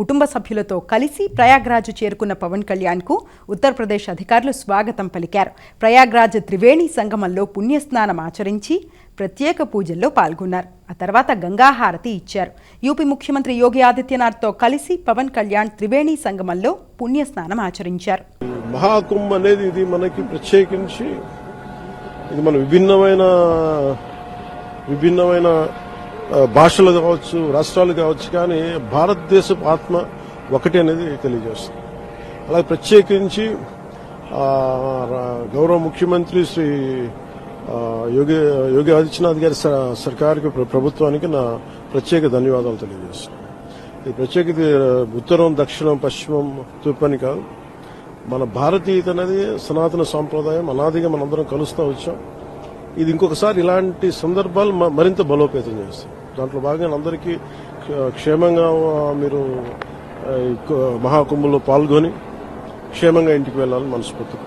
కుటుంబ సభ్యులతో కలిసి ప్రయాగ్రాజ్ చేరుకున్న పవన్ కళ్యాణ్కు ఉత్తరప్రదేశ్ అధికారులు స్వాగతం పలికారు. ప్రయాగ్రాజ్ త్రివేణి సంగమంలో పుణ్యస్నానం ఆచరించి ప్రత్యేక పూజల్లో పాల్గొన్నారు. ఆ తర్వాత గంగాహారతి ఇచ్చారు. యూపీ ముఖ్యమంత్రి యోగి ఆదిత్యనాథ్తో కలిసి పవన్ కళ్యాణ్ త్రివేణి సంగమంలో పుణ్యస్నానం ఆచరించారు. మహాకుంభ అనేది ఇది మనకి ప్రత్యేకించి ఇది మన విభిన్నమైన విభిన్నమైన భాషలు కావచ్చు రాష్ట్రాలు కావచ్చు కానీ భారతదేశపు ఆత్మ ఒకటి అనేది తెలియజేస్తుంది. అలాగే ప్రత్యేకించి గౌరవ ముఖ్యమంత్రి శ్రీ యోగి యోగి ఆదిత్యనాథ్ గారి స- సర్కార్కి ప్రభుత్వానికి నా ప్రత్యేక ధన్యవాదాలు తెలియజేస్తున్నాను. ఈ ప్రత్యేక ఉత్తరం దక్షిణం పశ్చిమం తూర్పని కాదు. మన భారతీయత అనేది సనాతన సాంప్రదాయం అనాదిగా మనందరం కలుస్తూ వచ్చాం. ఇది ఇంకొకసారి ఇలాంటి సందర్భాలు మ- మరింత బలోపేతం చేస్తాయి దాంట్లో భాగంగా అందరికీ క్షేమంగా మీరు మహాకుంభంలో పాల్గొని క్షేమంగా ఇంటికి వెళ్ళాలని మనస్ఫూర్తిగా